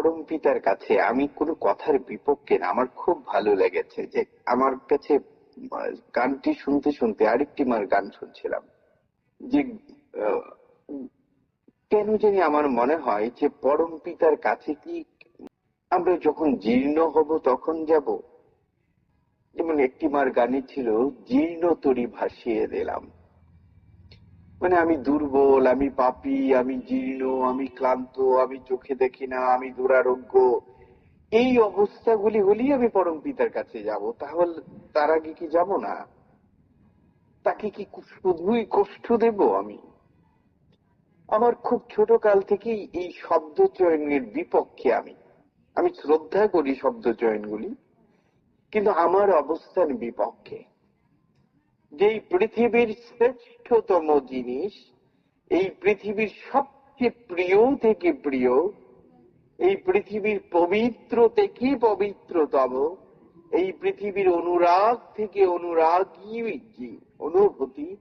পরম পিতার কাছে আমি কোনো কথার বিপক্ষে না। আমার খুব ভালো লেগেছে যে আমার কাছে গানটি শুনতে শুনতে আরেকটি মার গান শুনছিলাম। যে কেন জানি আমার মনে হয় যে পরম পিতার কাছে কি আমরা যখন জীর্ণ হব তখন যাব? যেমন একটি মার গানে ছিল, জীর্ণ তরি ভাসিয়ে দিলাম। মানে আমি দুর্বল, আমি পাপী, আমি জীর্ণ, আমি ক্লান্ত, আমি চোখে দেখি না, আমি দুরারোগ্য। এই অবস্থাগুলি হলেই আমি পরম পিতার কাছে যাব। তাহলে তার আগে কি যাব না? তাকে কি শুধুই কষ্ট দেব আমি? আমার খুব ছোট কাল থেকেই এই শব্দ চয়নের বিপক্ষে আমি। আমি শ্রদ্ধা করি শব্দ চয়নগুলি, কিন্তু আমার অবস্থান বিপক্ষে। যেই পৃথিবীর শ্রেষ্ঠতম জিনিস, এই পৃথিবীর সবচেয়ে প্রিয় থেকে প্রিয়, এই পৃথিবীর পবিত্র থেকে পবিত্রতম, এই পৃথিবীর অনুরাগ থেকে অনুরাগী অনুভূতি,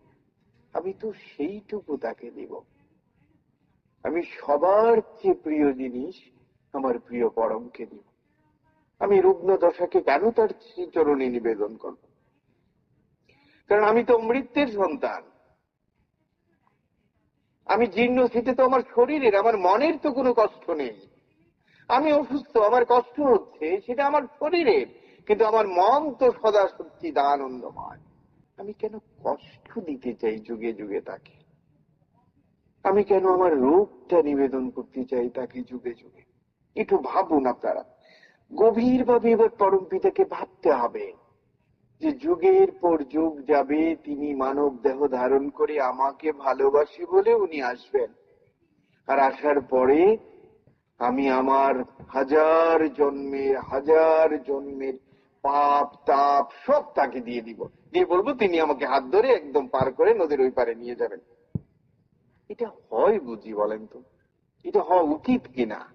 আমি তো সেইটুকু তাকে দিব। আমি সবার চেয়ে প্রিয় জিনিস আমার প্রিয় পরমকে দিব। আমি রুগ্ন দশাকে কেন তার শ্রীচরণে নিবেদন করব? কারণ আমি তো মৃত্যুর সন্তান। আমি জীর্ণ সেটা তো আমার শরীরের, আমার মনের তো কোনো কষ্ট নেই। আমি অসুস্থ, আমার কষ্ট হচ্ছে, সেটা আমার শরীরের, কিন্তু আমার মন তো সদা সত্যি আনন্দময় আমি কেন কষ্ট দিতে চাই যুগে যুগে তাকে? আমি কেন আমার রোগটা নিবেদন করতে চাই তাকে যুগে যুগে? একটু ভাবুন আপনারা। গভীর ভাবে এবার পরম পিতাকে ভাবতে হবে। যে যুগের পর যুগ যাবে, তিনি মানব দেহ ধারণ করে আমাকে ভালোবাসি বলে উনি আসবেন। আর আসার পরে আমি আমার হাজার জন্মের হাজার জন্মের পাপ, তাপ সব তাকে দিয়ে দিব। দিয়ে বলব, তিনি আমাকে হাত ধরে একদম পার করে নদীর ওই পারে নিয়ে যাবেন। এটা হয় বুঝি বলেন তো? এটা হওয়া উচিত কিনা?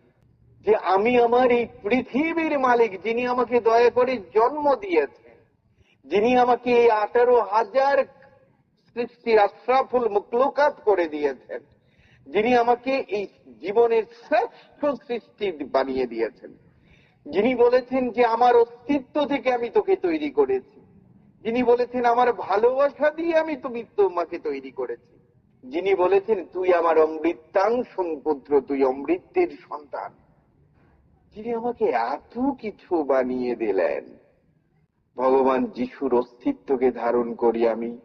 যে আমি আমার এই পৃথিবীর মালিক যিনি আমাকে দয়া করে জন্ম দিয়েছেন যিনি আমাকে এই আঠারো হাজার সৃষ্টির আশ্রাফুল মুকলুকাত করে দিয়েছেন, যিনি আমাকে এই জীবনের শ্রেষ্ঠ সৃষ্টি বানিয়ে দিয়েছেন। যিনি বলেছেন যে আমার অস্তিত্ব থেকে আমি তোকে তৈরি করেছি। যিনি বলেছেন আমার ভালোবাসা দিয়ে আমি তুমি তোমাকে তৈরি করেছি। যিনি বলেছেন, তুই আমার অমৃতাংশ পুত্র, তুই অমৃতের সন্তান। যিনি আমাকে এত কিছু বানিয়ে দিলেন ভগবান যিশুর অস্তিত্বকে ধারণ করি আমি।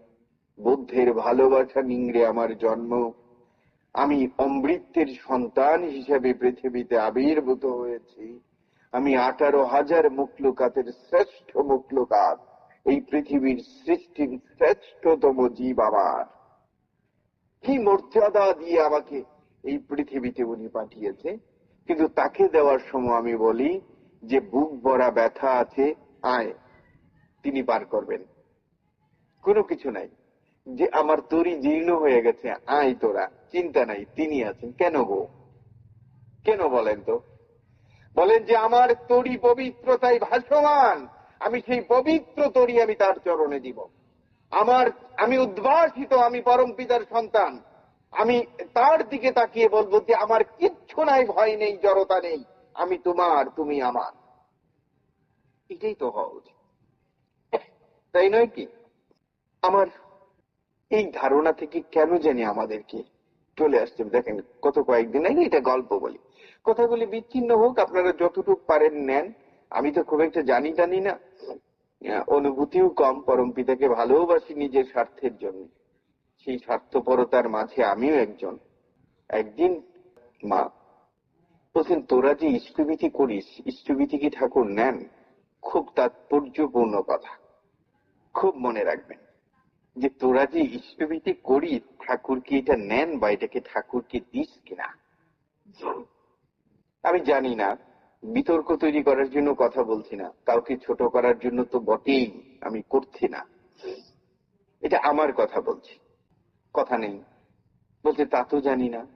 বুদ্ধের ভালোবাসা নিংড়ে আমার জন্ম। আমি অমৃতের সন্তান হিসেবে পৃথিবীতে আবির্ভূত হয়েছি। আমি আঠারো হাজার মুকলুকাতের শ্রেষ্ঠ মুকলুকাত। এই পৃথিবীর সৃষ্টির শ্রেষ্ঠতম জীব আমার। কি মর্যাদা দিয়ে আমাকে এই পৃথিবীতে উনি পাঠিয়েছে? কিন্তু তাকে দেওয়ার সময় আমি বলি যে বুক ভরা ব্যথা আছে, আয়। তিনি পার করবেন। কোনো কিছু নাই। যে আমার তরি জীর্ণ হয়ে গেছে, আয় তোরা, চিন্তা নাই, তিনি আছেন। কেন গো? কেন বলেন তো? বলেন যে আমার তরি পবিত্রতায় ভাসমান। আমি সেই পবিত্র তরি আমি তার চরণে দিব। আমার, আমি উদ্ভাসিত, আমি পরম পিতার সন্তান। আমি তার দিকে তাকিয়ে বলব যে আমার কিচ্ছু নাই, ভয় নেই, জড়তা নেই। আমি তোমার, তুমি আমার। এটাই তো হওয়া উচিত। তাই নয় কি? আমার এই ধারণা থেকে কেন জানি আমাদেরকে চলে আসছে? দেখেন কত কয়েকদিন আগে এটা গল্প বলি। কথাগুলি বিচ্ছিন্ন হোক, আপনারা যতটুকু পারেন নেন। আমি তো খুব একটা জানি টানি না। অনুভূতিও কম, পরম পিতাকে ভালোবাসি নিজের স্বার্থের জন্য। সেই স্বার্থপরতার মাঝে আমিও একজন। একদিন, মা বলছেন, তোরা যে ইষ্টবিধি করিস, ইষ্টবিধি কি ঠাকুর নেন? খুব তাৎপর্যপূর্ণ কথা। খুব মনে রাখবেন যে তোরা যে ইষ্টবিধি করিস ঠাকুর কি এটা নেন বা এটাকে ঠাকুরকে দিস কিনা? আমি জানি না, বিতর্ক তৈরি করার জন্য কথা বলছি না, কাউকে ছোট করার জন্য তো বটেই, আমি করছি না। এটা আমার কথা বলছি। কথা নেই। বলছে, তা তো জানি না।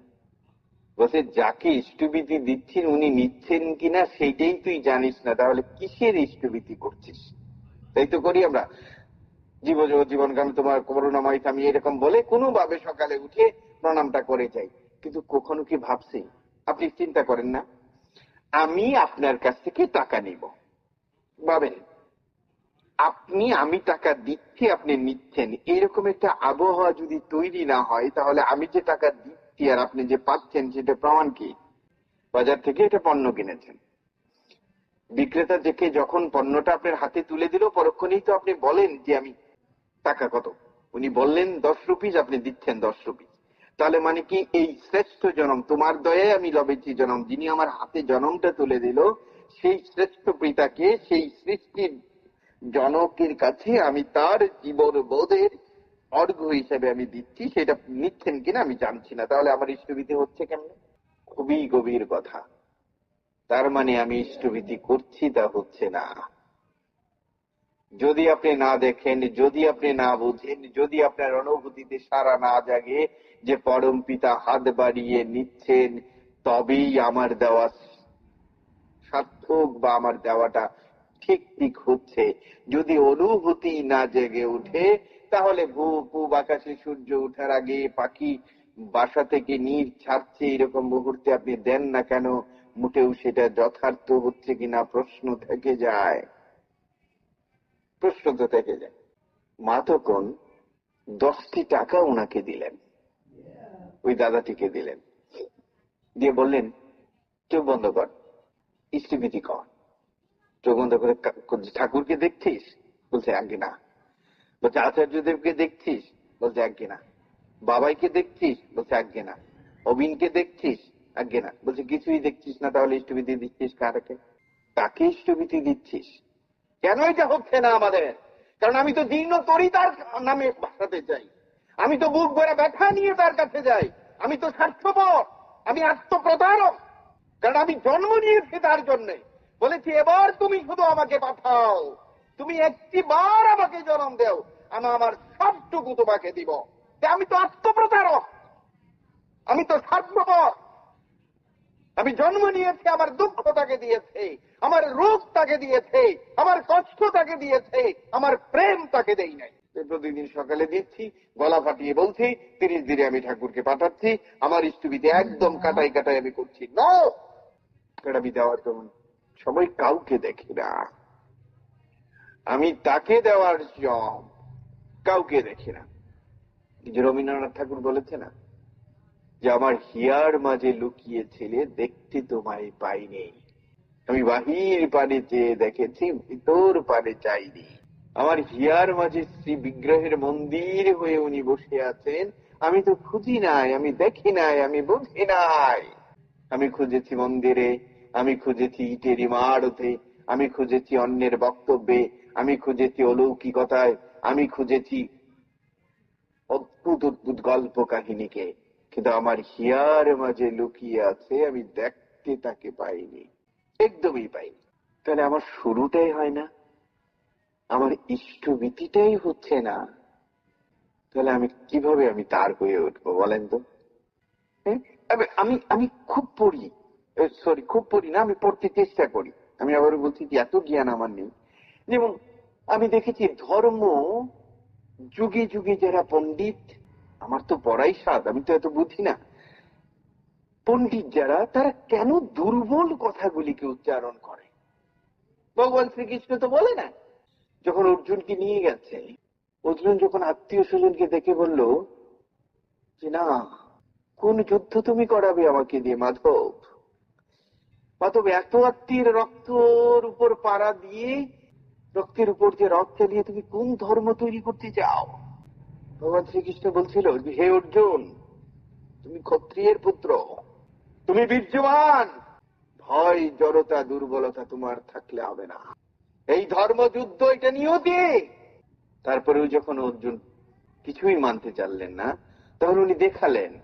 বলছে, যাকে ইষ্টবিধি দিচ্ছেন উনি নিচ্ছেন কিনা সেইটাই তুই জানিস না, তাহলে কিসের ইষ্টবিধি করছিস? তাই তো করি আমরা। জীব জীবন গান তোমার করুণাময় আমি এরকম বলে কোনো ভাবে সকালে উঠে প্রণামটা করে যাই। কিন্তু কখনো কি ভাবছি? আপনি চিন্তা করেন না। আমি আপনার কাছ থেকে টাকা নিব। ভাবেন, আপনি আমি টাকা দিচ্ছি, আপনি নিচ্ছেন। এরকম একটা আবহাওয়া যদি তৈরি না হয়, তাহলে আমি যে টাকা দিচ্ছি আর আপনি যে পাচ্ছেন সেটা প্রমাণ কি? বাজার থেকে এটা পণ্য কিনেছেন। বিক্রেতা দেখে যখন পণ্যটা আপনার হাতে তুলে দিল, পরক্ষণেই তো আপনি বলেন যে আমি টাকা কত? উনি বললেন, দশ রুপিস আপনি দিচ্ছেন দশ রুপিস তাহলে মানে কি এই শ্রেষ্ঠ জনম, তোমার দয়ে আমি লবেছি জনম, যিনি আমার হাতে জনমটা তুলে দিল, সেই শ্রেষ্ঠ পিতাকে, সেই সৃষ্টির জনকের কাছে আমি তার জীবন বোধের অর্ঘ্য হিসেবে আমি দিচ্ছি, সেটা নিচ্ছেন কিনা আমি জানছি না। তাহলে আমার ইষ্টবিধি হচ্ছে কেমন? খুবই গভীর কথা। তার মানে আমি ইষ্টভীতি করছি তা হচ্ছে না। যদি আপনি না দেখেন, যদি আপনি না বুঝেন, যদি আপনার অনুভূতিতে সারা না জাগে যে পরম পিতা হাত বাড়িয়ে নিচ্ছেন, তবেই আমার দেওয়া সার্থক বা আমার দেওয়াটা ঠিক ঠিক হচ্ছে। যদি অনুভূতি না জেগে উঠে তাহলে ভূ পূব আকাশে সূর্য ওঠার আগে পাখি বাসা থেকে নীর ছাড়ছে এরকম মুহূর্তে আপনি দেন না কেন? মোটেও সেটা যথার্থ হচ্ছে কিনা প্রশ্ন থেকে যায়। প্রশ্ন তো থেকে যায়। মা তখন দশটি টাকা ওনাকে দিলেন। ওই দাদাটিকে দিলেন। দিয়ে বললেন, চোখ বন্ধ কর ইষ্টভীতি কর। চোখ বন্ধ করে ঠাকুরকে দেখছিস? বলছে আগে না। বলছে, আচার্যদেবকে দেখছিস? বলছে আগে না। বাবাইকে দেখছিস? বলছে আগে না। অবিনকে দেখছিস? আগে না। বলছে, কিছুই দেখছিস না, তাহলে ইষ্টভীতি দিচ্ছিস কারাকে তাকে ইষ্টভীতি দিচ্ছিস? কেন এটা হচ্ছে না আমাদের? কারণ আমি তো দীর্ণ তরি তার নামে ভাসাতে চাই। আমি তো বুক ভরে ব্যথা নিয়ে তার কাছে যাই। আমি তো স্বার্থপর, আমি আত্মপ্রতারক। কারণ আমি জন্ম নিয়েছি তার জন্য। বলেছি, এবার তুমি শুধু আমাকে পাঠাও। তুমি একটি বার আমাকে জন্ম দেও। আমি আমার সবটুকু তোমাকে দিব। আমি তো আত্মপ্রতারক। আমি তো স্বার্থপর। আমি জন্ম নিয়েছি, আমার দুঃখ তাকে দিয়েছে। আমার রোগ তাকে দিয়েছে, আমার কষ্ট তাকে দিয়েছে, আমার প্রেম তাকে দেই নাই। প্রতিদিন সকালে দিচ্ছি গলা ফাটিয়ে বলছি, তিরিশ দিনে আমি ঠাকুরকে পাঠাচ্ছি, আমার স্থুবিতে একদম কাটাই কাটাই আমি করছি। আমি দেওয়ার জন্য সবাই কাউকে দেখি না। আমি তাকে দেওয়ার জব কাউকে দেখি না। যে রবীন্দ্রনাথ ঠাকুর বলেছে না, যে আমার হিয়ার মাঝে লুকিয়েছিলে দেখতে তোমায় পাইনি। আমি বাহির পানে চেয়ে দেখেছি, ভিতর পানে চাইনি। আমার হিয়ার মাঝে শ্রী বিগ্রহের মন্দির হয়ে উনি বসে আছেন। আমি তো খুঁজি নাই, আমি দেখি নাই, আমি বুঝি নাই। আমি খুঁজেছি মন্দিরে, আমি খুঁজেছি ইটের ইমারতে, আমি খুঁজেছি অন্যের বক্তব্যে, আমি খুঁজেছি অলৌকিকতায়, আমি খুঁজেছি অদ্ভুত অদ্ভুত গল্প কাহিনীকে। কিন্তু আমার হিয়ার মাঝে লুকিয়ে আছে, আমি দেখতে তাকে পাইনি। একদমই পাইনি তাহলে আমার শুরুটাই হয় না? আমার ইষ্টভীতিটাই হচ্ছে না। তাহলে আমি কীভাবে আমি তার হয়ে উঠবো বলেন তো? আমি আমি খুব পড়ি। সরি খুব পড়ি না, আমি পড়তে চেষ্টা করি। আমি আবার বলছি যে এত জ্ঞান আমার নেই। যেমন আমি দেখেছি ধর্ম, যুগে যুগে যারা পণ্ডিত, আমার তো পড়াই স্বাদ, আমি তো এত বুঝি না। পণ্ডিত যারা, তারা কেন দুর্বল কথাগুলিকে উচ্চারণ করে? ভগবান শ্রীকৃষ্ণ তো বলে না, যখন অর্জুনকে নিয়ে গেছে, অর্জুন যখন আত্মীয় স্বজনকে দেখে বলল, যে না, কোন যুদ্ধ তুমি করাবে আমাকে দিয়ে, মাধব? মাধব, এত আত্মীয় রক্তর উপর পাড়া দিয়ে, রক্তের উপর যে রক্ত চালিয়ে তুমি কোন ধর্ম তৈরি করতে চাও? ভগবান শ্রীকৃষ্ণ বলছিল, হে অর্জুন, তুমি ক্ষত্রিয়ের পুত্র। তুমি বীর্যবান। ভয়, জড়তা, দুর্বলতা তোমার থাকলে হবে না। এই ধর্মযুদ্ধ, এটা নিয়তি। তারপরেও যখন অর্জুন কিছুই মানতে চাললেন না, তখন উনি দেখালেন।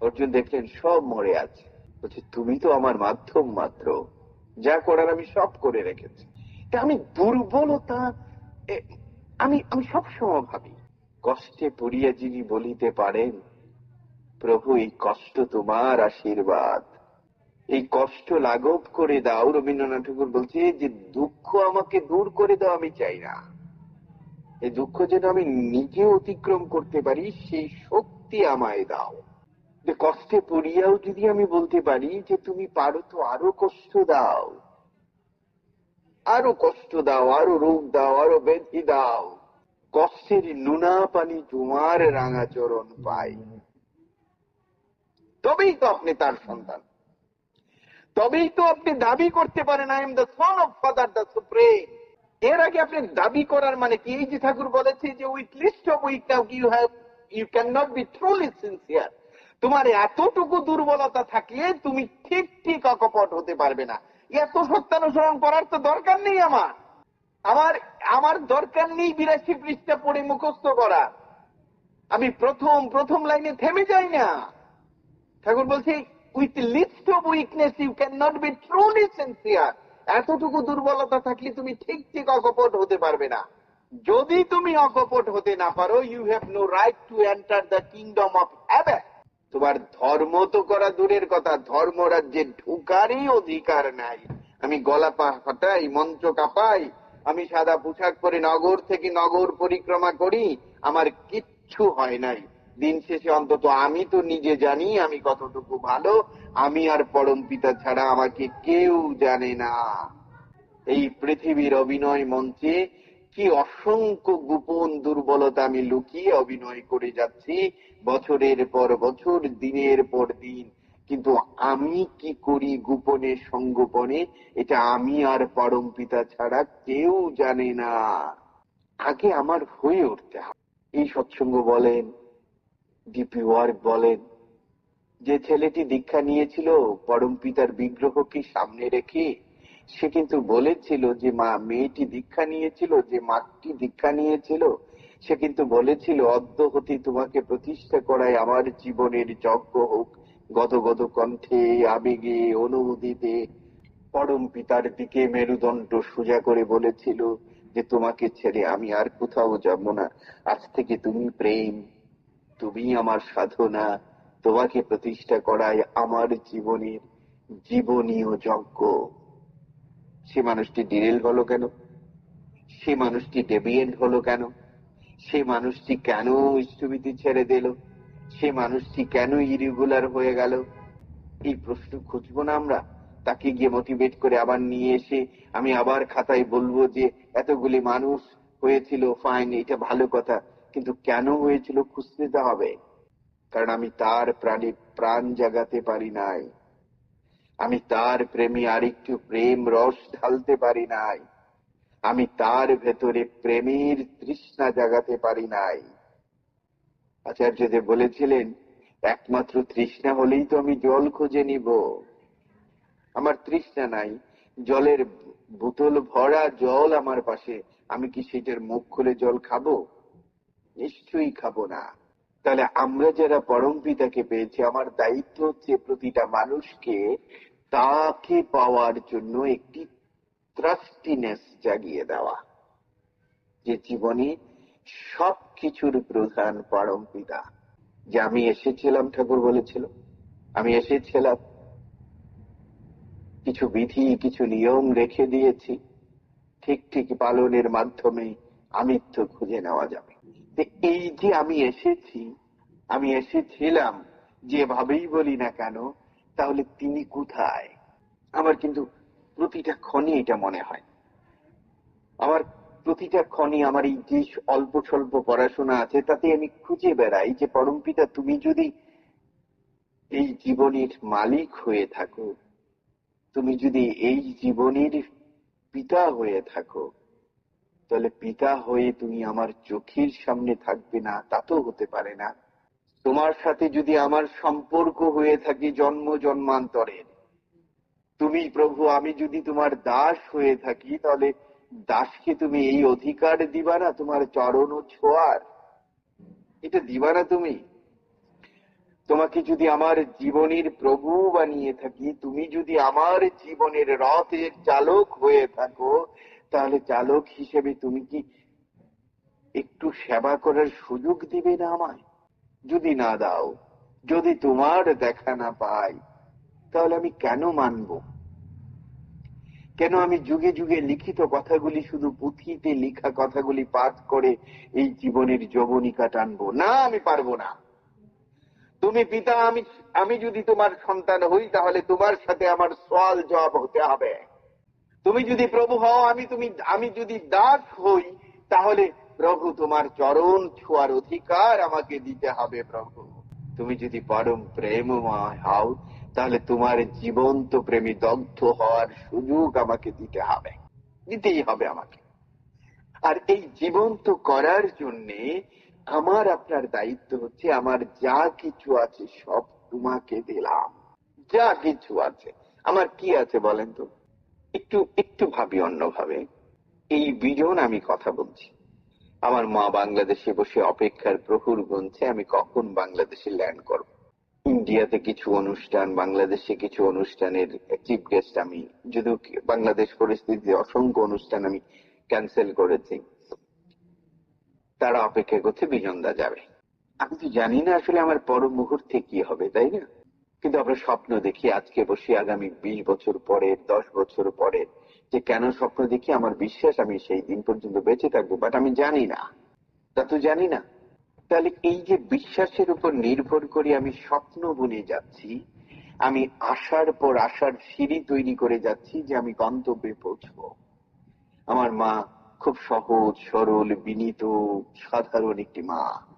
অর্জুন দেখলেন, সব মরে আছে। বলছে, তুমি তো আমার মাধ্যম মাত্র। যা করার আমি সব করে রেখেছি। আমি দুর্বলতা আমি আমি সবসময় ভাবি। কষ্টে পড়িয়া যিনি বলিতে পারেন প্রভু, এই কষ্ট তোমার আশীর্বাদ। এই কষ্ট লাঘব করে দাও, রবীন্দ্রনাথ ঠাকুর বলছে, যে দুঃখ আমাকে দূর করে দাও, আমি চাই না। এই দুঃখ যেন আমি নিজে অতিক্রম করতে পারি, সেই শক্তি আমায় দাও। যে কষ্টে পড়িয়াও যদি আমি বলতে পারি, যে তুমি পারো তো আরও কষ্ট দাও। আরও কষ্ট দাও, আরও রোগ দাও, আরও ব্যাধি দাও। কষ্টের নুনা পানি তোমার রাঙা চরণ পাই তবেই তো আপনি তার সন্তান। তবেই তো আপনি দাবি করতে পারেন I am the son of father the supreme এর আগে আপনি দাবি করার মানে কি? এই যে ঠাকুর বলেছে যে with least of weak you have you can not be truly sincere তোমার এতটুকু দুর্বলতা থাকলে তুমি ঠিক ঠিক অকপট হতে পারবে না। এত সত্যানুসরণ করার তো দরকার নেই আমার। আমার আমার দরকার নেই বিরাশি পৃষ্ঠা পড়ে মুখস্থ করা। আমি প্রথম প্রথম লাইনে থেমে যাই না। ঠাকুর বলছে with least of weakness you can not be truly sincere এতটুকু দুর্বলতা থাকলে তুমি ঠিক ঠিক অকপট হতে পারবে না। যদি তুমি অকপট হতে না পারো you have no right to enter the kingdom of heaven তোমার ধর্ম তো করা দূরের কথা ধর্ম রাজ্যে ঢুকারই অধিকার নাই। আমি গলা পা ফাটাই মঞ্চ কাঁপাই, আমি সাদা পোশাক পরে নগর থেকে নগর পরিক্রমা করি, আমার কিচ্ছু হয় নাই। দিন শেষে অন্তত আমি তো নিজে জানি আমি কতটুকু ভালো, আমি আর পরম পিতা ছাড়া আমাকে কেউ জানে না। এই পৃথিবীর অভিনয় মঞ্চে কি অসংখ্য গোপন দুর্বলতা আমি লুকিয়ে অভিনয় করে যাচ্ছি, বছরের পর বছর, দিনের পর দিন। কিন্তু আমি কি করি গোপনে, সঙ্গোপনে, এটা আমি আর পরম পিতা ছাড়া কেউ জানে না। আগে আমার হয়ে উঠতে হবে। এই সৎসঙ্গ বলেন ডিপি ওয়ার্ক বলেন, যে ছেলেটি দীক্ষা নিয়েছিল, পরম পিতার বিগ্রহকে সামনে রেখে, সে কিন্তু বলেছিল যে মা, মেয়েটি দীক্ষা নিয়েছিল, যে মাটি দীক্ষা নিয়েছিল, সে কিন্তু বলেছিল, অদ্য হতে তোমাকে প্রতিষ্ঠা করায় আমার জীবনের যজ্ঞ হোক। গদ গদ কণ্ঠে আবেগে অনুভূতিতে পরম পিতার দিকে মেরুদণ্ড সোজা করে বলেছিল যে, তোমাকে ছেড়ে আমি আর কোথাও যাব না। আজ থেকে তুমি প্রেম তুমি আমার সাধনা। তোমাকে প্রতিষ্ঠা করায় আমার জীবনের জীবনীয় যজ্ঞ। সে মানুষটি ডিরেল হলো কেন? সে মানুষটি ডেভিয়েন্ট হলো কেন? সে মানুষটি কেন স্থবিতি ছেড়ে দিল? সে মানুষটি কেন ইরেগুলার হয়ে গেল? এই প্রশ্ন খুঁজবো না আমরা? তাকে গিয়ে মোটিভেট করে আবার নিয়ে এসে আমি আবার খাতায় বলব যে, এতগুলি মানুষ হয়েছিল ফাইন এটা ভালো কথা। কিন্তু কেন হয়েছিল খুঁজতে হবে? কারণ আমি তার প্রাণে প্রাণ জাগাতে পারি নাই। আমি তার প্রেমে আরেকটু প্রেম রস ঢালতে পারি নাই। আমি তার ভেতরে প্রেমের তৃষ্ণা জাগাতে পারি নাই। আচার্যদেব বলেছিলেন, একমাত্র তৃষ্ণা হলেই তো আমি জল খুঁজে নিব। আমার তৃষ্ণা নাই, জলের বোতল ভরা জল আমার পাশে। আমি কি সেটার মুখ খুলে জল খাব? নিশ্চয়ই খাব না। তাহলে আমরা যারা পরম পিতাকে পেয়েছি, আমার দায়িত্ব হচ্ছে প্রতিটা মানুষকে তাকে পাওয়ার জন্য একটি ত্রাস্টিনেস জাগিয়ে দেওয়া, যে জীবনে সব কিছুর প্রধান পরম পিতা। যে আমি এসেছিলাম, ঠাকুর বলেছিল, আমি এসেছিলাম, কিছু বিধি, কিছু নিয়ম রেখে দিয়েছি, ঠিক ঠিক পালনের মাধ্যমে আমিত্ব খুঁজে নেওয়া যাবে। এই যে আমি এসেছি, আমি এসেছিলাম যেভাবেই বলি না কেন, তাহলে তিনি কোথায়? আমার কিন্তু প্রতিটা ক্ষণে এটা মনে হয়। আমার প্রতিটা ক্ষণে আমার এই যে অল্প স্বল্প পড়াশোনা আছে, তাতে আমি খুঁজে বেড়াই যে, পরম পিতা, তুমি যদি এই জীবনের মালিক হয়ে থাকো, তুমি যদি এই জীবনের পিতা হয়ে থাকো তাহলে পিতা হয়ে তুমি আমার চোখের সামনে থাকবে না, তা তো হতে পারে না। তোমার সাথে যদি আমার সম্পর্ক হয়ে থাকে জন্ম জন্মান্তরের তুমি প্রভু, আমি যদি তোমার দাস হয়ে থাকি, তাহলে দাসকে তুমি এই অধিকার দিবা না, তোমার চরণ ছোঁয়ার? এটা দিবা না তুমি? তোমাকে যদি আমার জীবনের প্রভু বানিয়ে থাকি, তুমি যদি আমার জীবনের রথের চালক হয়ে থাকো তাহলে চালক হিসেবে তুমি কি একটু সেবা করার সুযোগ দিবে না আমায়? যদি না দাও, যদি তোমার দেখা না পাই, তাহলে আমি কেন মানব? কেন আমি যুগে যুগে লিখিত কথাগুলি শুধু পুঁথিতে লিখা কথাগুলি পাঠ করে এই জীবনের যবনিকা টানবো? না, আমি পারব না। তুমি পিতা, আমি আমি যদি তোমার সন্তান হই, তাহলে তোমার সাথে আমার সওয়াল জবাব হতে হবে। তুমি যদি প্রভু হও, আমি তুমি, আমি যদি দাস হই, তাহলে প্রভু তোমার চরণ ছোঁয়ার অধিকার আমাকে দিতে হবে প্রভু। তুমি যদি পরম প্রেমময় হও, তাহলে তোমার জীবন্ত প্রেমী দগ্ধ হওয়ার সুযোগ আমাকে দিতে হবে। দিতেই হবে আমাকে। আর এই জীবন্ত করার জন্যে আমার আপনার দায়িত্ব হচ্ছে, আমার যা কিছু আছে সব তোমাকে দিলাম। যা কিছু আছে। আমার কি আছে বলেন তো? একটু একটু ভাবি অন্যভাবে। এই বিজন আমি কথা বলছি। আমার মা বাংলাদেশে বসে অপেক্ষার প্রহুর গুনছে, আমি কখন বাংলাদেশে ল্যান্ড করব? ইন্ডিয়াতে কিছু অনুষ্ঠান, বাংলাদেশে কিছু অনুষ্ঠানের চিফ গেস্ট আমি, যদিও বাংলাদেশ পরিস্থিতিতে অসংখ্য অনুষ্ঠান আমি ক্যান্সেল করেছি, তারা অপেক্ষা করছে বিজনদা যাবে। আমি তো জানি না আসলে আমার পর মুহূর্তে কি হবে, তাই না? কিন্তু আমরা স্বপ্ন দেখি আজকে বসে আগামী বিশ বছর পরে, দশ বছর পরে যে কেন স্বপ্ন দেখি, আমার বিশ্বাস আমি সেই দিন পর্যন্ত বেঁচে থাকব বাট আমি জানি না। তা তো জানি না। তাহলে এই যে বিশ্বাসের উপর নির্ভর করে আমি স্বপ্ন বুনে যাচ্ছি, আমি আশার পর আশার সিঁড়ি তৈরি করে যাচ্ছি যে আমি গন্তব্যে পৌঁছবো। আমার মা খুব সহজ, সরল, বিনীত, সাধারণ একটি মা।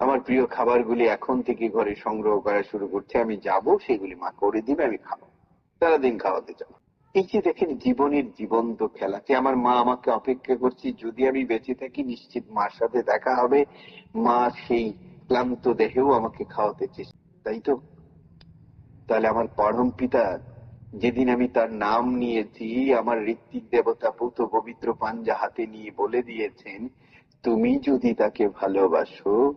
আমার প্রিয় খাবারগুলি এখন থেকে ঘরে সংগ্রহ করা শুরু করছে, আমি যাব, সেগুলি মা করে দিবে, আমি খাব। সারাদিন খাওয়াতে যাব। এই যে দেখেন জীবনের জীবন্ত খেলা যে আমার মা আমাকে অপেক্ষা করছি, যদি আমি বেঁচে থাকি, নিশ্চিত মার সাথে দেখা হবে। মা সেই ক্লান্ত দেহেও আমাকে খাওয়াতে চেষ্টা তাই তো? তাহলে আমার পরম পিতা, যেদিন আমি তার নাম নিয়েছি, আমার ঋত্বিক দেবতা পুত পবিত্র পাঞ্জা হাতে নিয়ে বলে দিয়েছেন তুমি যদি তাকে ভালোবাসো,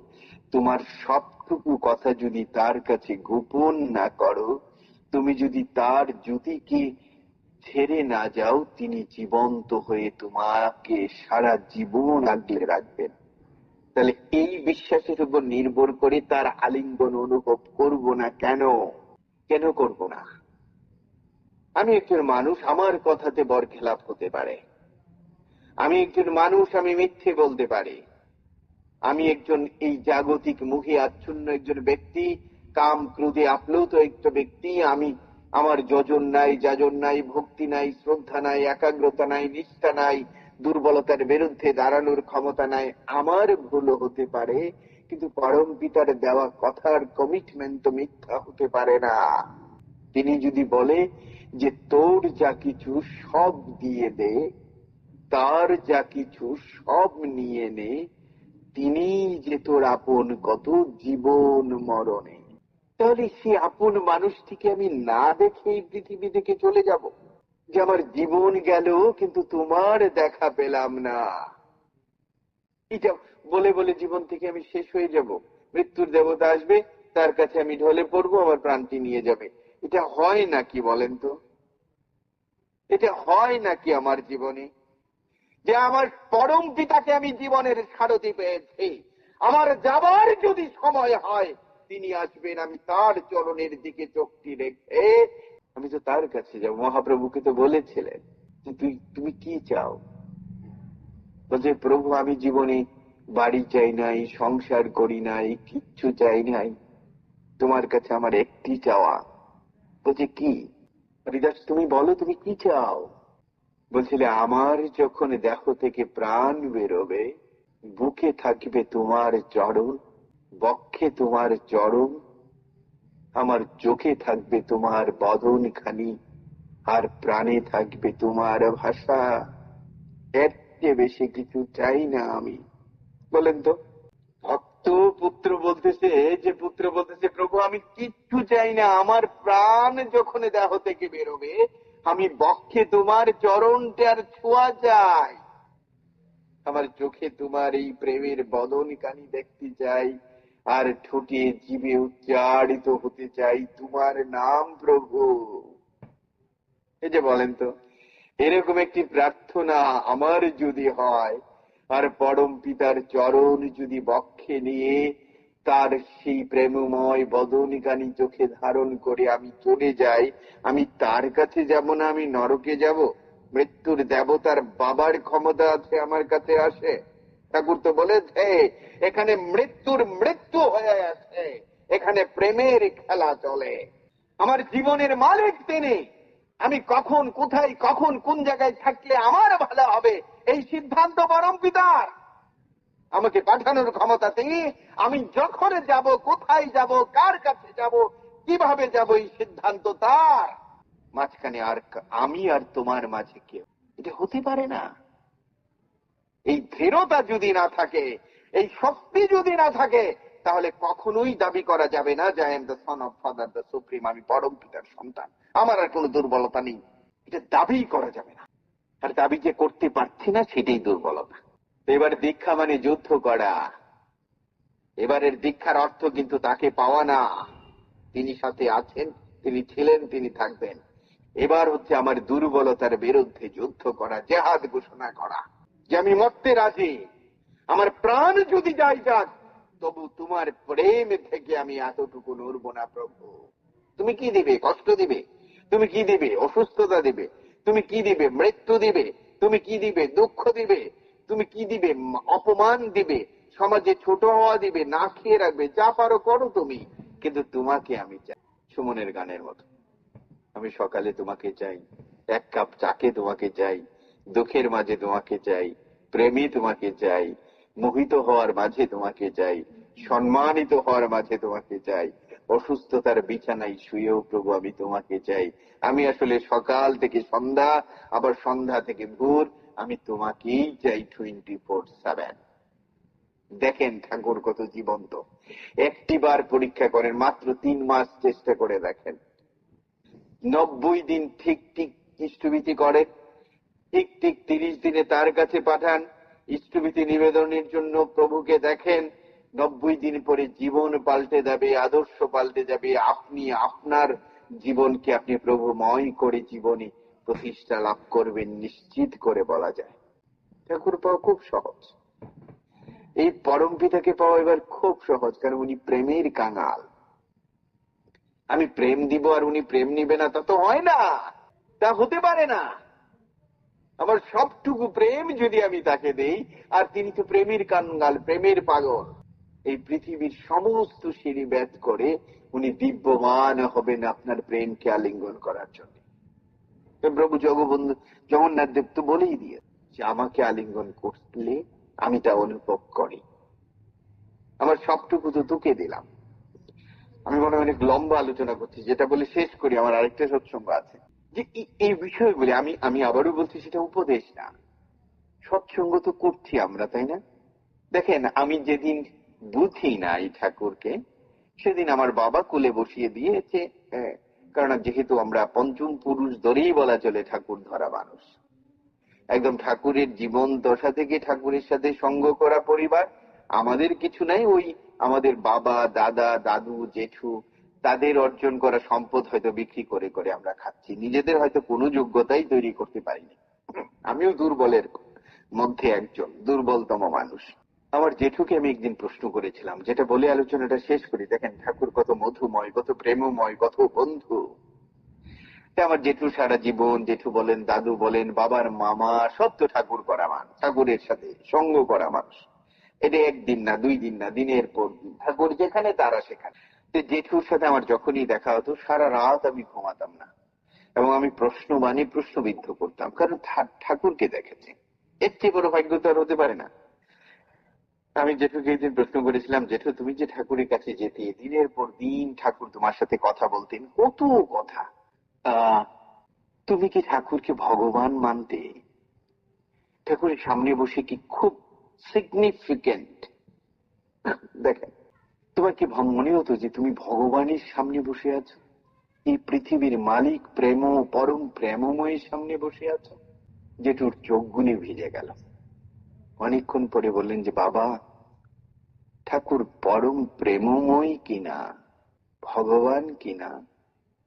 তোমার সবটুকু কথা যদি তার কাছে গোপন না করো, তুমি যদি তার জ্যোতিকে ছেড়ে না যাও, তিনি জীবন্ত হয়ে তোমাকে সারা জীবন আগলে রাখবেন। তাহলে এই বিশ্বাসের উপর নির্ভর করে তার আলিঙ্গন অনুভব করব না কেন? কেন করব না? আমি একজন মানুষ, আমার কথাতে বর খেলাপ হতে পারে। আমি একজন মানুষ, আমি মিথ্যে বলতে পারি। আমি একজন এই জাগতিক মুখে আচ্ছন্ন একজন ব্যক্তি, কাম ক্রোধে আপ্লুত একটা ব্যক্তি, আমি আমার যজন নাই, যাজন নাই, ভক্তি নাই, শ্রদ্ধা নাই, একাগ্রতা নাই, নিষ্ঠা নাই, দুর্বলতার বিরুদ্ধে দাঁড়ানোর ক্ষমতা নাই। আমার ভুল হতে পারে, কিন্তু পরম পিতার দেওয়া কথার কমিটমেন্ট তো মিথ্যা হতে পারে না। তিনি যদি বলে যে তোর যা কিছু সব দিয়ে দে তার যা কিছু সব নিয়ে নে তিনি যে তোর আপন কত জীবন মরণে। তাহলে সে আপন মানুষটিকে আমি না দেখে এই পৃথিবী থেকে চলে যাব, যে আমার জীবন গেল কিন্তু তোমার দেখা পেলাম না। এটা বলে বলে জীবন থেকে আমি শেষ হয়ে যাব, মৃত্যুর দেবতা আসবে, তার কাছে আমি ঢলে পড়ব, আমার প্রাণটি নিয়ে যাবে। এটা হয় নাকি বলেন তো? এটা হয় নাকি আমার জীবনে? যে আমার পরম পিতাকে আমি জীবনের সারথি পেয়েছি। আমার যাবার যদি সময় হয়, তিনি আসবেন আমি তার চরণের দিকে চোখটি রেখে। আমি তো তার কাছে যাব, মহাপ্রভুকে তো বলেছিলেন যে তুই, তুমি কি চাও? বলছে, প্রভু, আমি জীবনে বাড়ি চাই নাই, সংসার করি নাই, কিচ্ছু চাই নাই। তোমার কাছে আমার একটি চাওয়া। বলছে, কি? হরিদাস, তুমি বলো, তুমি কি চাও? বলছিলে, আমার যখন দেহ থেকে প্রাণ বেরোবে, বুকে থাকবে তোমার চরণ, বক্ষে তোমার চরণ, আমার চোখে থাকবে তোমার বদন খানি আর প্রাণে থাকবে তোমার ভাষা। এর চেয়ে বেশি কিছু চাই না আমি। বলেন তো, ভক্ত পুত্র বলতেছে, যে পুত্র বলতেছে, প্রভু, আমি কিচ্ছু চাই না। আমার প্রাণ যখন দেহ থেকে বেরোবে আমি বক্ষে তোমার চরণটার ছোঁয়া চাই আমার চোখে তোমার এই প্রেমের বদন কানি দেখতে চাই, আর ঠোঁটে জীবে উচ্চারিত হতে চাই তোমার নাম প্রভু। এই যে বলেন তো, এরকম একটি প্রার্থনা আমার যদি হয়, আর পরম পিতার চরণ যদি বক্ষে নিয়ে তার সেই প্রেমময় বদনিকানি চোখে ধারণ করে আমি চলে যাই। আমি তার কাছে যাব না, আমি নরকে যাব। মৃত্যুর দেবতার বাবার ক্ষমতা আছে আমার কাছে আসে। ঠাকুর তো বলেছে, এখানে মৃত্যুর মৃত্যু হয়ে আছে। এখানে প্রেমের খেলা চলে। আমার জীবনের মালিক তিনি। আমি কখন, কোথায়, কখন, কোন জায়গায় থাকলে আমার ভালো হবে? এই সিদ্ধান্ত পরম পিতার। আমাকে পাঠানোর ক্ষমতা তিনি। আমি যখন যাব, কোথায় যাব, কার কাছে যাব, কীভাবে যাব, এই সিদ্ধান্ত তার। মাঝখানে আর আমি আর তোমার মাঝে কেউ। এটা হতে পারে না। এই দৃঢ়তা যদি না থাকে, এই শক্তি যদি না থাকে, তাহলে কখনোই দাবি করা যাবে না যে I am the son of father the supreme আমি পরম পিতার সন্তান। আমার আর কোনো দুর্বলতা নেই। এটা দাবি করা যাবে না। আর দাবি যে করতে পারছি না, সেটাই দুর্বলতা। এবার দীক্ষা মানে যুদ্ধ করা। এবারের দীক্ষার অর্থ কিন্তু তাকে পাওয়া না। তিনি সাথে আছেন, তিনি ছিলেন, তিনি থাকবেন। এবার হচ্ছে আমার দুর্বলতার বিরুদ্ধে যুদ্ধ করা, জেহাদ ঘোষণা করা। যে আমি মরতে রাজি, আমার প্রাণ যদি যাই যাক, তবু তোমার প্রেম থেকে আমি এতটুকু নড়ব না প্রভু। তুমি কি দিবে? কষ্ট দিবে? তুমি কি দিবে? অসুস্থতা দিবে? তুমি কি দিবে? মৃত্যু দিবে? তুমি কি দিবে? দুঃখ দিবে? তুমি কি দিবে? অপমান দিবে? সমাজে ছোট হওয়া দিবে? না খেয়ে রাখবে? যা পারো করো তুমি। কিন্তু তোমাকে আমি চাই সুমনের গানের মতো। আমি সকালে তোমাকে চাই, এক কাপ চাকে তোমাকে চাই, দুঃখের মাঝে তোমাকে চাই, প্রেমী তোমাকে চাই, মোহিত হওয়ার মাঝে তোমাকে চাই, সম্মানিত হওয়ার মাঝে তোমাকে চাই, অসুস্থতার বিছানায় শুয়েও প্রভু আমি তোমাকে চাই। আমি আসলে সকাল থেকে সন্ধ্যা, আবার সন্ধ্যা থেকে ভোর আমি তোমাকেই চাই টোয়েন্টি ফোর সেভেন দেখেন ঠাকুর কত জীবন্ত। একটি বার পরীক্ষা করেন, মাত্র তিন মাস চেষ্টা করে দেখেন। নব্বই দিন ঠিক ঠিক ইষ্টভীতি করেন ঠিক ঠিক তিরিশ দিনে তার কাছে পাঠান। ইষ্টভীতি নিবেদনের জন্য প্রভুকে দেখেন, নব্বই দিন পরে জীবন পাল্টে যাবে, আদর্শ পাল্টে যাবে। আপনি আপনার জীবনকে আপনি প্রভুময় করে জীবনে প্রতিষ্ঠা লাভ করবেন নিশ্চিত করে বলা যায়। ঠাকুর পাওয়া খুব সহজ। এই পরম পিতাকে পাওয়া এবার খুব সহজ, কারণ উনি প্রেমের কাঙাল। আমি প্রেম দিব আর উনি প্রেম নিবে না, তা তো হয় না। তা হতে পারে না। আমার সবটুকু প্রেম যদি আমি তাকে দেই, আর তিনি তো প্রেমের কাঙ্গাল প্রেমের পাগল। এই পৃথিবীর সমস্ত সিঁড়ি ব্যাত করে উনি দিব্যমান হবেন আপনার প্রেমকে আলিঙ্গন করার জন্য। প্রভু জগবন্ধু জগন্নাথ দেব তো বলেই দিয়ে আমাকে আলিঙ্গন করলে আমি তা অনুভব করি। আমার সবটুকু তো তোকে দিলাম। আমি মনে অনেক লম্বা আলোচনা করছি, যেটা বলে শেষ করি, আমার আরেকটা সৎসঙ্গ আছে। যে এই- বিষয়গুলি আমি আমি আবারও বলছি, সেটা উপদেশ না। সৎসঙ্গ তো করছি আমরা, তাই না? দেখেন, আমি যেদিন বুঝি না এই ঠাকুরকে, সেদিন আমার বাবা কুলে বসিয়ে দিয়েছে কারণ যেহেতু আমরা পঞ্চম পুরুষ ধরেই বলা চলে ঠাকুর ধরা মানুষ। একদম ঠাকুরের জীবন দশা থেকে ঠাকুরের সাথে সঙ্গ করা পরিবার, আমাদের কিছু নাই, ওই আমাদের বাবা, দাদা, দাদু, জেঠু, তাদের অর্জন করা সম্পদ হয়তো বিক্রি করে করে আমরা খাচ্ছি। নিজেদের হয়তো কোনো যোগ্যতাই তৈরি করতে পারিনি। আমিও দুর্বলের মধ্যে একজন, দুর্বলতম মানুষ। আমার জেঠুকে আমি একদিন প্রশ্ন করেছিলাম, যেটা বলে আলোচনাটা শেষ করি। দেখেন, ঠাকুর কত মধুময়, কত প্রেমময়, কত বন্ধু। আমার জেঠু সারা জীবন, জেঠু বলেন, দাদু বলেন, বাবার মামা, সব তো ঠাকুর করা মানুষ, ঠাকুরের সাথে সঙ্গ করা মানুষ। এটা একদিন না, দুই দিন না, দিনের পর দিন, ঠাকুর যেখানে তারা সেখানে। জেঠুর সাথে আমার যখনই দেখা হতো, সারা রাত আমি ঘুমাতাম না। এবং আমি প্রশ্ন মানে প্রশ্নবিদ্ধ করতাম, কারণ ঠাকুরকে দেখেছি। এর চেয়ে বড় ভাগ্য তো আর হতে পারে না। আমি জেঠুকে একদিন প্রশ্ন করেছিলাম, জেঠু, তুমি যে ঠাকুরের কাছে যেতে, দিনের পর দিন ঠাকুর তোমার সাথে কথা বলতেন, কত কথা? তুমি কি ঠাকুরকে ভগবান মানতে? ঠাকুরের সামনে বসে কি খুব সিগনিফিকেন্ট দেখেন, তোমার কি মনে হতো যে তুমি ভগবানের সামনে বসে আছো? এই পৃথিবীর মালিক, প্রেম, পরম প্রেমময়ের সামনে বসে আছো? জেঠুর চোখগুলি ভিজে গেল। অনেকক্ষণ পরে বললেন যে, বাবা, ঠাকুর পরম প্রেমময় কিনা? ভগবান কিনা?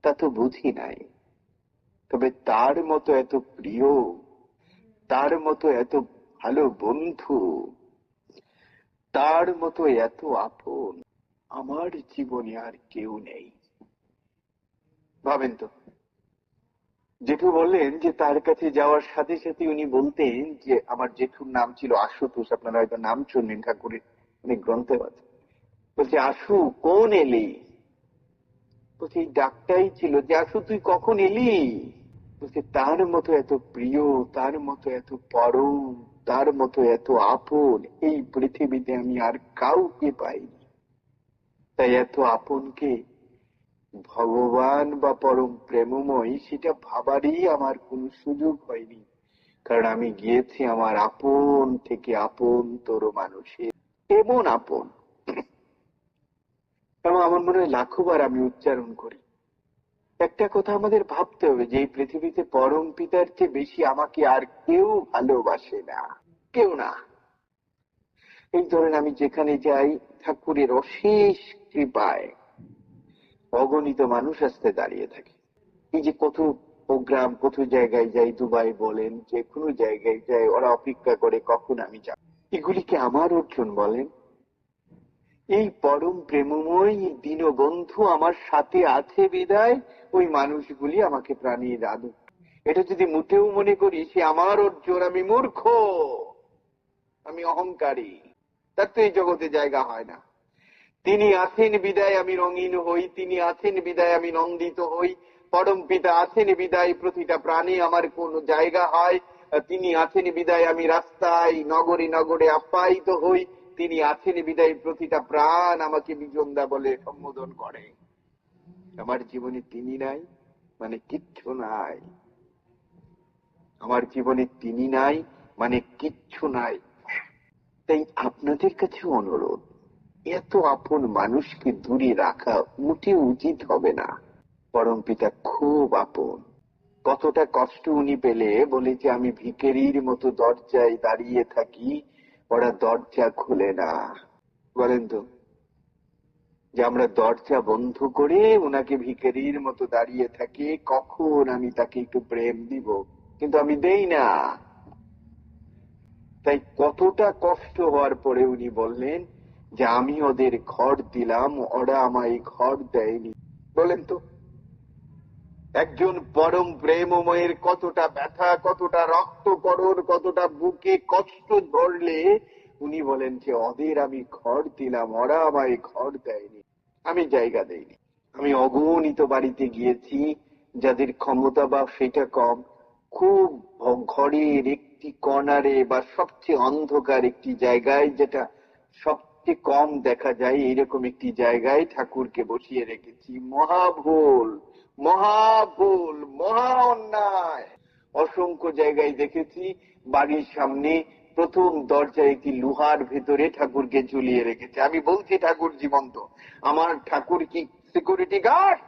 তা তো বুঝি নাই। তবে তার মতো এত প্রিয়, তার মতো এত ভালো বন্ধু, তার মতো এত আপন, আমার জীবনে আর কেউ নেই। ভাবেন তো? জেঠু বললেন যে তার কাছে যাওয়ার সাথে সাথে উনি বলতেন যে আমার জেঠুর নাম ছিল আশুতোষ আপনারা হয়তো নাম শুনলেন, ঠাকুরের অনেক গ্রন্থে আছে। বলছে, আশু, কোন এলি? বলছে, এই ডাকটাই ছিল যে, আশু, তুই কখন এলি? বলছে, তার মতো এত প্রিয়, তার মতো এত পরম, তার মতো এত আপন, এই পৃথিবীতে আমি আর কাউকে পাইনি। তাই এত আপনকে ভগবান বা পরম প্রেমময়, সেটা ভাবারই আমার কোনো সুযোগ হয়নি। কারণ আমি গিয়েছি আমার আপন থেকে আপন তোর মানুষের। এমন আপন। এবং আমার মনে হয় লাখোবার আমি উচ্চারণ করি। একটা কথা আমাদের ভাবতে হবে যে, এই পৃথিবীতে পরম পিতার চেয়ে বেশি আমাকে আর কেউ ভালোবাসে না। কেউ না। এই ধরেন আমি যেখানে যাই, ঠাকুরের অশেষ কৃপায়। অগণিত মানুষ আসতে দাঁড়িয়ে থাকে। এই যে কত প্রোগ্রাম, কত জায়গায় যাই, দুবাই বলেন, যে কোনো জায়গায় যাই, ওরা অপেক্ষা করে কখন আমি যাব। এগুলিকে আমার অর্জন বলেন, এই পরম প্রেমময় দীনবন্ধু আমার সাথে আছে বিদায়, ওই মানুষগুলি আমাকে প্রাণীর আদু এটা যদি মোটেও মনে করি, সে আমার অর্জন, আমি মূর্খ, আমি অহংকারী। তার তো এই জগতে জায়গা হয় না। তিনি আছেন বিদায় আমি রঙিন হই, তিনি আছেন বিদায় আমি নন্দিত হই। পরম পিতা আছেন বিদায়, প্রতিটা প্রাণী আমার কোন জায়গা হয়। তিনি আছেন বিদায় আমি রাস্তায়, নগরে নগরে আপ্যায়িত হই। তিনি আছেন বিদায়, প্রতিটা প্রাণ আমাকে বিজন্দা বলে সম্বোধন করে। আমার জীবনে তিনি নাই মানে কিচ্ছু নাই। আমার জীবনে তিনি নাই মানে কিচ্ছু নাই। তাই আপনাদের কাছে অনুরোধ এত আপন মানুষকে দূরে রাখা মোটে উচিত হবে না। পরম পিতা খুব আপন। কতটা কষ্ট উনি পেলে, বলে যে আমি ভিকেরির মতো দরজায় দাঁড়িয়ে থাকি, ওরা দরজা খুলে না। বলেন তো, যে আমরা দরজা বন্ধ করে ওনাকে ভিকেরির মতো দাঁড়িয়ে থাকি, কখন আমি তাকে একটু প্রেম দিব? কিন্তু আমি দেই না। তাই কতটা কষ্ট হওয়ার পরে উনি বললেন যে আমি ওদের ঘর দিলাম, ওরা আমায় ঘর দেয়নি। বলেন তো, একজন পরম প্রেমময়ের কতটা ব্যথা, কতটা রক্তকরণ, কতটা বুকে কষ্ট ধরলে, উনি বলেন যে, ওদের আমি ঘর দিলাম, ওরা আমায় ঘর দেয়নি। আমি জায়গা দেইনি। আমি অগণিত বাড়িতে গিয়েছি, যাদের ক্ষমতা বা সেটা কম। খুব ঘরের একটি কর্নারে বা সবচেয়ে অন্ধকার একটি জায়গায় যেটা সবচেয়ে কম দেখা যায় এরকম একটি জায়গায় ঠাকুরকে বসিয়ে রেখেছি। মহাভুল মহাভুল, মহা অন্যায়। অসংখ্য জায়গায় দেখেছি, বাড়ির সামনে প্রথম দরজায় একটি লোহার ভেতরে ঠাকুরকে ঝুলিয়ে রেখেছে। আমি বলছি, ঠাকুর জীবন্ত, আমার ঠাকুর কি সিকিউরিটি গার্ড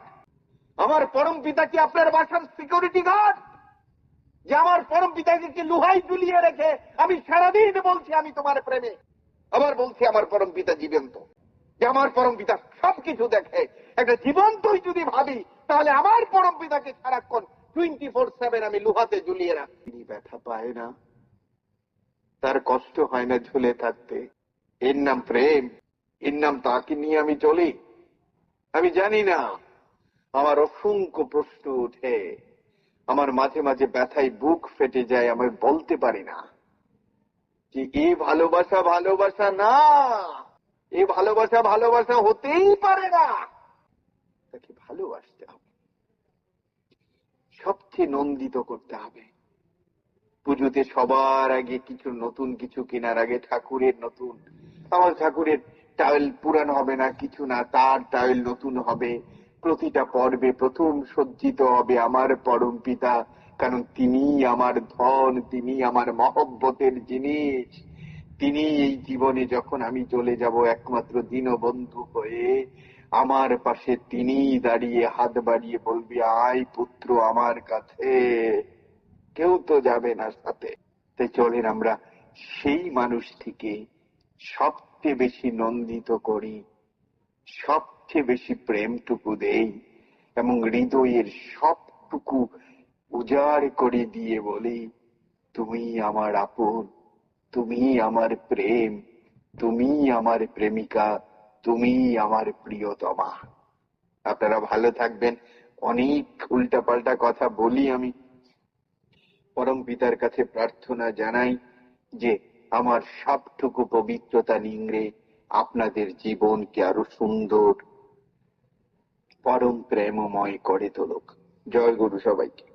আমার পরম পিতা কি আপনার বাসার সিকিউরিটি গার্ড যে আমার পরম পিতাকে লুহাই ঝুলিয়ে রেখে আমি সারাদিন বলছি, আমি তোমার প্রেমে আবার বলছি, আমার পরম পিতা জীবন্ত। যে আমার পরম পিতা সবকিছু দেখে, একটা জীবন্তই যদি ভাবি, তাহলে আমার পরম পিতাকে সারাক্ষণ টোয়েন্টি ফোর সেভেন আমি লুহাতে ঝুলিয়ে রাখি। তিনি ব্যথা পায় না। তার কষ্ট হয় না ঝুলে থাকতে। এর নাম প্রেম, এর নাম তাকে নিয়ে আমি চলি। আমি জানি না, আমার অসংখ্য প্রশ্ন উঠে আমার মাঝে মাঝে ব্যথায় বুক ফেটে যায়, আমি বলতে পারি না। যে এই ভালোবাসা ভালোবাসা না এই ভালোবাসা ভালোবাসা হতেই পারে না। তাকে ভালোবাসতে হবে। সবচেয়ে নন্দিত করতে হবে। পুজোতে সবার আগে কিছু নতুন কিছু কেনার আগে ঠাকুরের নতুন। আমার ঠাকুরের টাইল পুরান হবে না, কিছু না, তার টাইল নতুন হবে। প্রতিটা পর্বে প্রথম সজ্জিত হবে আমার পরম পিতা। কারণ তিনি আমার ধন, তিনি আমার মহব্বতের জিনিস। তিনি এই জীবনে যখন আমি চলে যাব একমাত্র দীনবন্ধু হয়ে, আমার পাশে তিনি দাঁড়িয়ে হাত বাড়িয়ে বলবি, আয় পুত্র আমার কাছে। কেউ তো যাবে না সাথে। তাই চলেন আমরা সেই মানুষটিকে সবচেয়ে বেশি নন্দিত করি, সবচেয়ে বেশি প্রেমটুকু দেই এবং হৃদয়ের সবটুকু উজাড় করে দিয়ে বলি, তুমি আমার আপন, তুমি আমার প্রেম, তুমি আমার প্রেমিকা, তুমি আমার প্রিয়তমা। আপনারা ভালো থাকবেন। অনেক উল্টাপাল্টা কথা বলি আমি। পরম পিতার কাছে প্রার্থনা জানাই যে, আমার সবটুকু পবিত্রতা নিংড়ে আপনাদের জীবনকে আরও সুন্দর, পরম প্রেমময় করে তোলক। জয় গুরু সবাইকে।